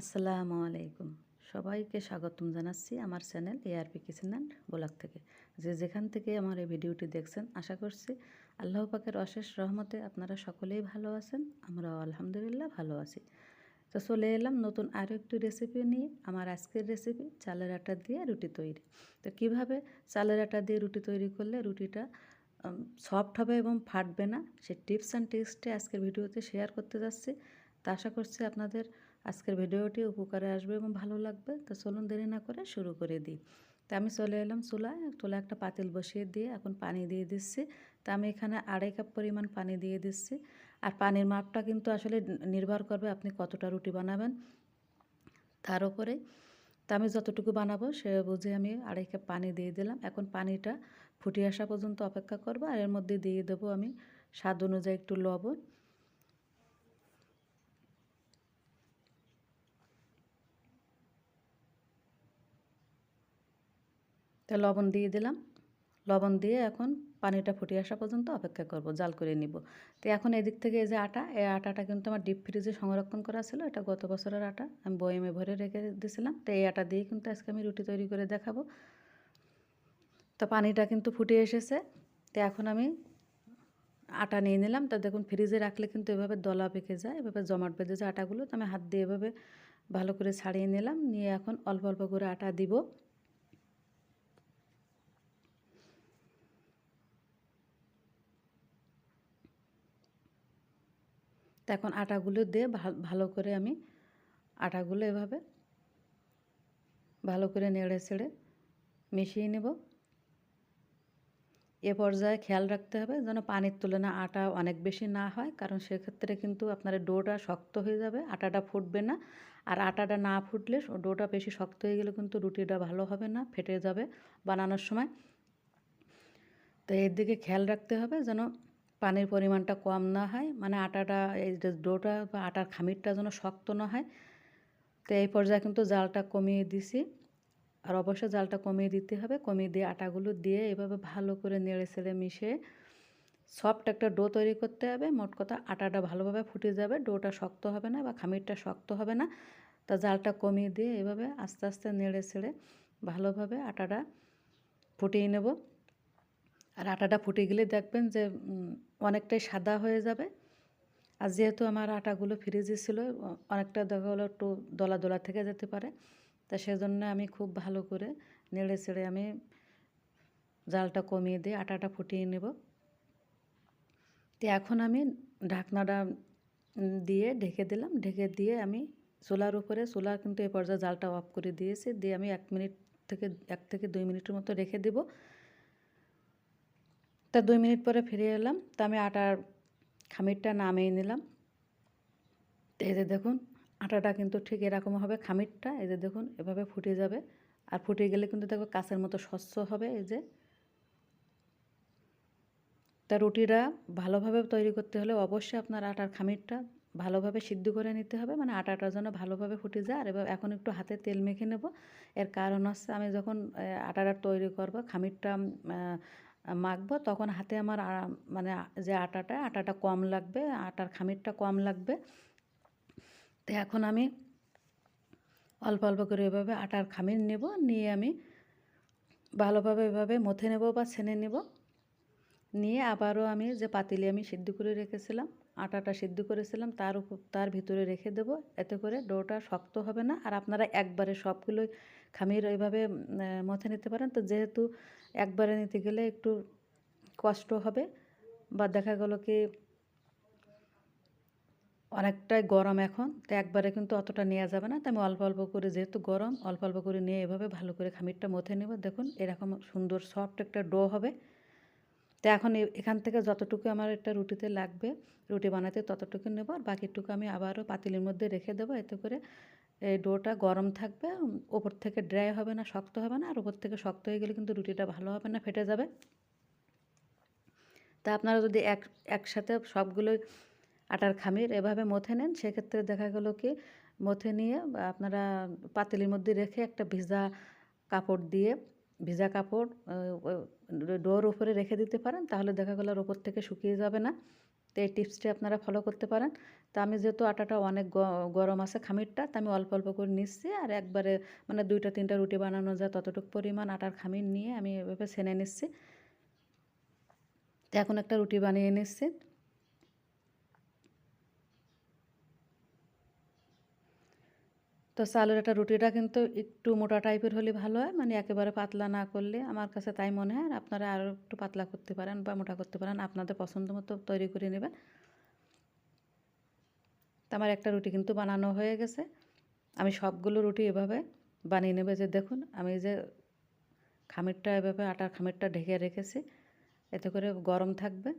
আসসালামু আলাইকুম। সবাইকে স্বাগতম জানাচ্ছি আমার channel ARP kitchen and blog থেকে। যে যেখান থেকে আমার এই ভিডিওটি দেখছেন, আশা করছি আল্লাহ পাকের অশেষ রহমতে আপনারা সকলেই ভালো আছেন, আমরাও আলহামদুলিল্লাহ ভালো আছি। তো চলে এলাম নতুন আরও একটি রেসিপি নিয়ে, আমার আজকের রেসিপি চালের আটা দিয়ে রুটি তৈরি। তো কীভাবে চালের আটা দিয়ে রুটি তৈরি করলে রুটিটা সফট হবে এবং ফাটবে না, সে টিপস অ্যান্ড টিক্সটি আজকের ভিডিওতে শেয়ার করতে যাচ্ছি। তা আশা করছি আপনাদের আজকের ভিডিওটি উপকারে আসবে এবং ভালো লাগবে। তো চলুন দেরি না করে শুরু করে দিই। তা আমি চলে এলাম চুলায়। চুলা একটা পাতিল বসিয়ে দিয়ে এখন পানি দিয়ে দিচ্ছি। তা আমি এখানে আড়াই কাপ পরিমাণ পানি দিয়ে দিচ্ছি। আর পানির মাপটা কিন্তু আসলে নির্ভর করবে আপনি কতটা রুটি বানাবেন তার উপরে। তা আমি যতটুকু বানাবো সে বুঝে আমি আড়াই কাপ পানি দিয়ে দিলাম। এখন পানিটা ফুটিয়ে আসা পর্যন্ত অপেক্ষা করব। আর এর মধ্যে দিয়ে দেবো আমি স্বাদ অনুযায়ী একটু লবণ। তা লবণ দিয়ে দিলাম। লবণ দিয়ে এখন পানিটা ফুটে আসা পর্যন্ত অপেক্ষা করব, জাল করে নিব। তো এখন এদিক থেকে এই যে আটা, এই আটাটা কিন্তু আমার ডিপ ফ্রিজে সংরক্ষণ করা ছিল। এটা গত বছরের আটা, আমি বয়েমে ভরে রেখে দিয়েছিলাম তো এই আটা দিয়ে কিন্তু আজকে আমি রুটি তৈরি করে দেখাবো। তো পানিটা কিন্তু ফুটে এসেছে। তো এখন আমি আটা নিয়ে নিলাম। তা দেখুন ফ্রিজে রাখলে কিন্তু এভাবে দলা পেকে যায়, এভাবে জমাট বেঁধে যায় আটাগুলো, তো আমি হাত দিয়ে এভাবে ভালো করে ছাড়িয়ে নিলাম। নিয়ে এখন অল্প অল্প করে আটা দিব। তো এখন আটাগুলো দিয়ে ভালো করে আমি আটাগুলো এভাবে ভালো করে নেড়ে ছেড়ে মিশিয়ে নেব। এ পর্যায়ে খেয়াল রাখতে হবে যেন পানির তুলনায় আটা অনেক বেশি না হয়, কারণ সেক্ষেত্রে কিন্তু আপনার ডোটা শক্ত হয়ে যাবে, আটাটা ফুটবে না। আর আটাটা না ফুটলে ডোটা বেশি শক্ত হয়ে গেলে কিন্তু রুটিটা ভালো হবে না, ফেটে যাবে বানানোর সময়। তো এর দিকে খেয়াল রাখতে হবে যেন পানির পরিমাণটা কম না হয় মানে আটাটা, এই যে ডোটা বা আটার খামিরটা যেন শক্ত না হয়। তো এই পর্যায়ে কিন্তু জালটা কমিয়ে দিছি। আর অবশ্যই জালটা কমিয়ে দিতে হবে। কমিয়ে দিয়ে আটাগুলো দিয়ে এভাবে ভালো করে নেড়ে ছেড়ে মিশে সফট একটা ডো তৈরি করতে হবে। মোট কথা আটাটা ভালোভাবে ফুটে যাবে। ডোটা শক্ত হবে না বা খামিরটা শক্ত হবে না। তা জালটা কমিয়ে দিয়ে এভাবে আস্তে আস্তে নেড়ে ছেড়ে ভালোভাবে আটাটা ফুটিয়ে নেব। আর আটাটা ফুটে গেলে দেখবেন যে অনেকটাই সাদা হয়ে যাবে। আর যেহেতু আমার আটাগুলো ফ্রিজে ছিল অনেকটা দেখা হলো একটু দলা দলা থেকে যেতে পারে। তা সেজন্য আমি খুব ভালো করে নেড়ে চেড়ে আমি জালটা কমিয়ে দিয়ে আটাটা ফুটিয়ে নেব। তো এখন আমি ঢাকনাটা দিয়ে ঢেকে দিলাম। ঢেকে দিয়ে আমি চুলার উপরে, চুলা কিন্তু এ পর্যায়ে জালটা অফ করে দিয়েছি। দিয়ে আমি এক মিনিট থেকে, এক থেকে দুই মিনিটের মতো রেখে দেবো। তা দুই মিনিট পরে ফিরে এলাম। তা আমি আটার খামিরটা নামিয়ে নিলাম। এই যে দেখুন, আটাটা কিন্তু ঠিক এরকম হবে খামিরটা। এই যে দেখুন, এভাবে ফুটে যাবে। আর ফুটে গেলে কিন্তু দেখো কাঁচের মতো স্বচ্ছ হবে এই যে। তা রুটিটা ভালোভাবে তৈরি করতে হলে অবশ্যই আপনার আটার খামিরটা ভালোভাবে সিদ্ধ করে নিতে হবে। মানে আটাটা যেন ভালোভাবে ফুটে যায়। আর এবার এখন একটু হাতে তেল মেখে নেব। এর কারণ হচ্ছে আমি যখন আটাটা তৈরি করব, খামিরটা মাখবো, তখন হাতে আমার মানে যে আটাটা আটাটা কম লাগবে, আটার খামিরটা কম লাগবে। তো এখন আমি অল্প অল্প করে এভাবে আটার খামির নেব, নিয়ে আমি ভালোভাবে এভাবে মথে নেব বা ছেনে নেব। নিয়ে আবারও আমি যে পাতিলে আমি সিদ্ধ করে রেখেছিলাম, আটাটা সিদ্ধ করেছিলাম, তার উপর, তার ভিতরে রেখে দেব। এতে করে ডোটা শক্ত হবে না। আর আপনারা একবারে সবগুলোই খামির ওইভাবে মথে নিতে পারেন। তো যেহেতু একবারে নিতে গেলে একটু কষ্ট হবে, বা দেখা গেলো কি অনেকটাই গরম এখন, তো একবারে কিন্তু অতটা নেওয়া যাবে না। তো আমি অল্প অল্প করে যেহেতু গরম, অল্প অল্প করে নিয়ে এভাবে ভালো করে খামিরটা মথে নেব। দেখুন, এরকম সুন্দর সফট একটা ডো হবে। তো এখন এখান থেকে যতটুকু আমার একটা রুটিতে লাগবে, রুটি বানাতে ততটুকু নেব। আর বাকিটুকু আমি আবারও পাতিলের মধ্যে রেখে দেবো। এতে করে এই ডোটা গরম থাকবে ওপর থেকে ড্রাই হবে না, শক্ত হবে না, আর ওপর থেকে শক্ত হয়ে গেলে কিন্তু রুটিটা ভালো হবে না, ফেটে যাবে। তা আপনারা যদি এক, একসাথে সবগুলো আটার খামির এভাবে মথে নেন, সেক্ষেত্রে দেখা গেলো কি, মথে নিয়ে আপনারা পাতিলির মধ্যে রেখে একটা ভিজা কাপড় দিয়ে, ভিজা কাপড় ডোর উপরে রেখে দিতে পারেন, তাহলে দেখা গেলো ওপর থেকে শুকিয়ে যাবে না। তো এই টিপসটি আপনারা ফলো করতে পারেন। তা আমি যেহেতু আটাটা অনেক গরম আছে খামিরটা, তা আমি অল্প অল্প করে নিচ্ছি আর একবারে মানে দুইটা, তিনটা রুটি বানানো যায় ততটুকু পরিমাণ আটার খামির নিয়ে আমি এভাবে ছেনে নিচ্ছি। এখন একটা রুটি বানিয়ে নিচ্ছি। তো চালের একটা রুটিটা কিন্তু একটু মোটা টাইপের হলে ভালো হয়। মানে একেবারে পাতলা না করলে আমার কাছে তাই মনে হয়। আপনারা আরও একটু পাতলা করতে পারেন বা মোটা করতে পারেন। আপনাদের পছন্দ মতো তৈরি করে নেবেন। তো আমার একটা রুটি কিন্তু বানানো হয়ে গেছে। আমি সবগুলো রুটি এভাবে বানিয়ে নেবে যে দেখুন, আমি যে খামিরটা এভাবে আটার খামিরটা ঢেকে রেখেছি, এতে করে গরম থাকবে।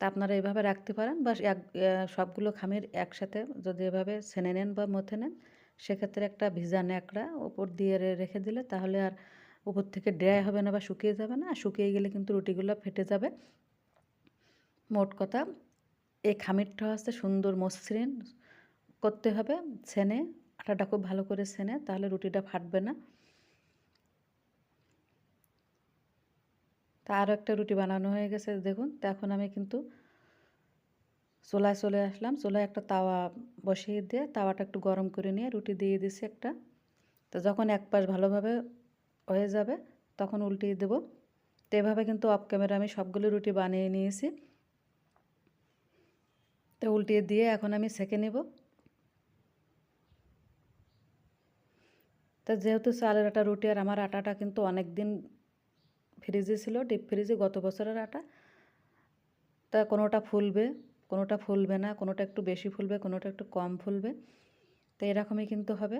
তা আপনারা এভাবে রাখতে পারেন। বা এক সবগুলো খামির একসাথে যদি এভাবে ছেনে নেন বা মথে নেন সেক্ষেত্রে একটা ভিজা ন্যাকড়া উপর দিয়ে রেখে দিলে তাহলে আর উপর থেকে ড্রাই হবে না বা শুকিয়ে যাবে না। আর শুকিয়ে গেলে কিন্তু রুটিগুলো ফেটে যাবে। মোট কথা এই খামিরটা হচ্ছে সুন্দর মসৃণ। করতে হবে ছেনে আটাটা খুব ভালো করে ছেনে তাহলে রুটিটা ফাটবে না। তা আরও একটা রুটি বানানো হয়ে গেছে দেখুন। তো এখন আমি কিন্তু চুলায় চলে আসলাম। চুলায় একটা তাওয়া বসিয়ে দিয়ে তাওয়াটা একটু গরম করে নিয়ে রুটি দিয়ে দিছি একটা। তো যখন এক পাশ ভালোভাবে হয়ে যাবে তখন উল্টিয়ে দেব। তো এভাবে কিন্তু অফ ক্যামেরা আমি সবগুলো রুটি বানিয়ে নিয়েছি। তো উল্টিয়ে দিয়ে এখন আমি সেকে নেব। তো যেহেতু চালের আটা, রুটি আর আমার আটাটা কিন্তু অনেক দিন ফ্রিজে ছিল ডিপ ফ্রিজে গত বছরের আটা। তা কোনোটা ফুলবে? কোনোটা ফুলবে না, কোনোটা একটু বেশি ফুলবে, কোনোটা একটু কম ফুলবে। তো এরকমই কিন্তু হবে।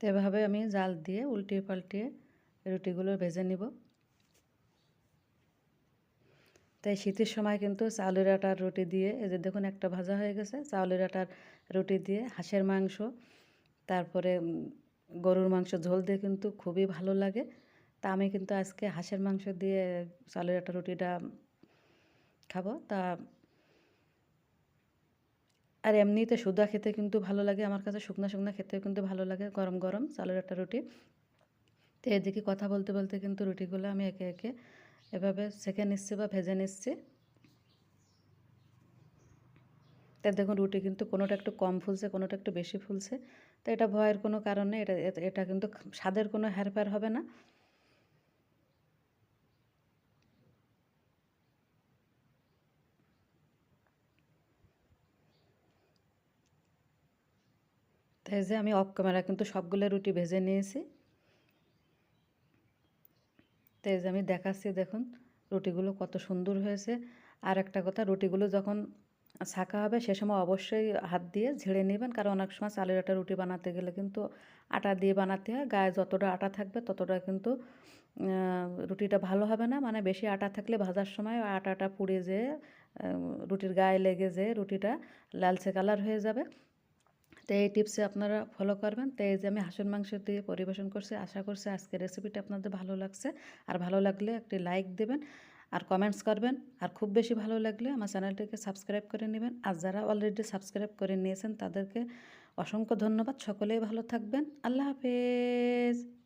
তো এভাবে আমি জাল দিয়ে উল্টিয়ে পাল্টিয়ে রুটিগুলো ভেজে নিব। তাই শীতের সময় কিন্তু চাউলের আটার রুটি দিয়ে, এই যে দেখুন একটা ভাজা হয়ে গেছে, চাউলের আটার রুটি দিয়ে, হাঁসের মাংস, তারপরে গরুর মাংস ঝোল দিয়ে কিন্তু খুবই ভালো লাগে। তা আমি কিন্তু আজকে হাঁসের মাংস দিয়ে চালের একটা রুটিটা খাব। তা আর এমনিতে সুদা খেতে কিন্তু ভালো লাগে। আমার কাছে শুকনো শুকনো খেতেও কিন্তু ভালো লাগে, গরম গরম চালের একটা রুটি। তো এদিকে কথা বলতে বলতে কিন্তু রুটিগুলো আমি একে একে এভাবে সেঁকে নিচ্ছি বা ভেজে নিচ্ছি। তা দেখুন রুটি কিন্তু কোনোটা একটু কম ফুলছে, কোনোটা একটু বেশি ফুলছে। তো এটা ভয়ের কোনো কারণ এটা এটা কিন্তু স্বাদের কোনো হেরফের হবে না। তাই যে আমি অফ ক্যামেরা কিন্তু সবগুলো রুটি ভেজে নিয়েছি। তাই যে আমি দেখাচ্ছি দেখুন রুটিগুলো কত সুন্দর হয়েছে। আর একটা কথা, রুটিগুলো যখন ছাঁকা হবে সে সময় অবশ্যই হাত দিয়ে ঝেড়ে নেবেন। কারণ অনেক সময় চালের আটা রুটি বানাতে গেলে কিন্তু আটা দিয়ে বানাতে হয়। গায়ে যতটা আটা থাকবে ততটা কিন্তু রুটিটা ভালো হবে না। মানে বেশি আটা থাকলে ভাজার সময় আটাটা পুড়ে যেয়ে রুটির গায়ে লেগে যেয়ে রুটিটা লালচে কালার হয়ে যাবে। তো এই টিপসে আপনারা ফলো করবেন। তো এই যে আমি হাঁসের মাংস দিয়ে পরিবেশন করছি, আশা করছি আজকে রেসিপিটা আপনাদের ভালো লাগছে। আর ভালো লাগলে একটি লাইক দেবেন। আর কমেন্টস করবেন। আর খুব বেশি ভালো লাগলে আমার চ্যানেলটিকে সাবস্ক্রাইব করে নেবেন। আর যারা অলরেডি সাবস্ক্রাইব করে নিয়েছেন, তাদেরকে অসংখ্য ধন্যবাদ। সকলেই ভালো থাকবেন। আল্লাহ হাফেজ।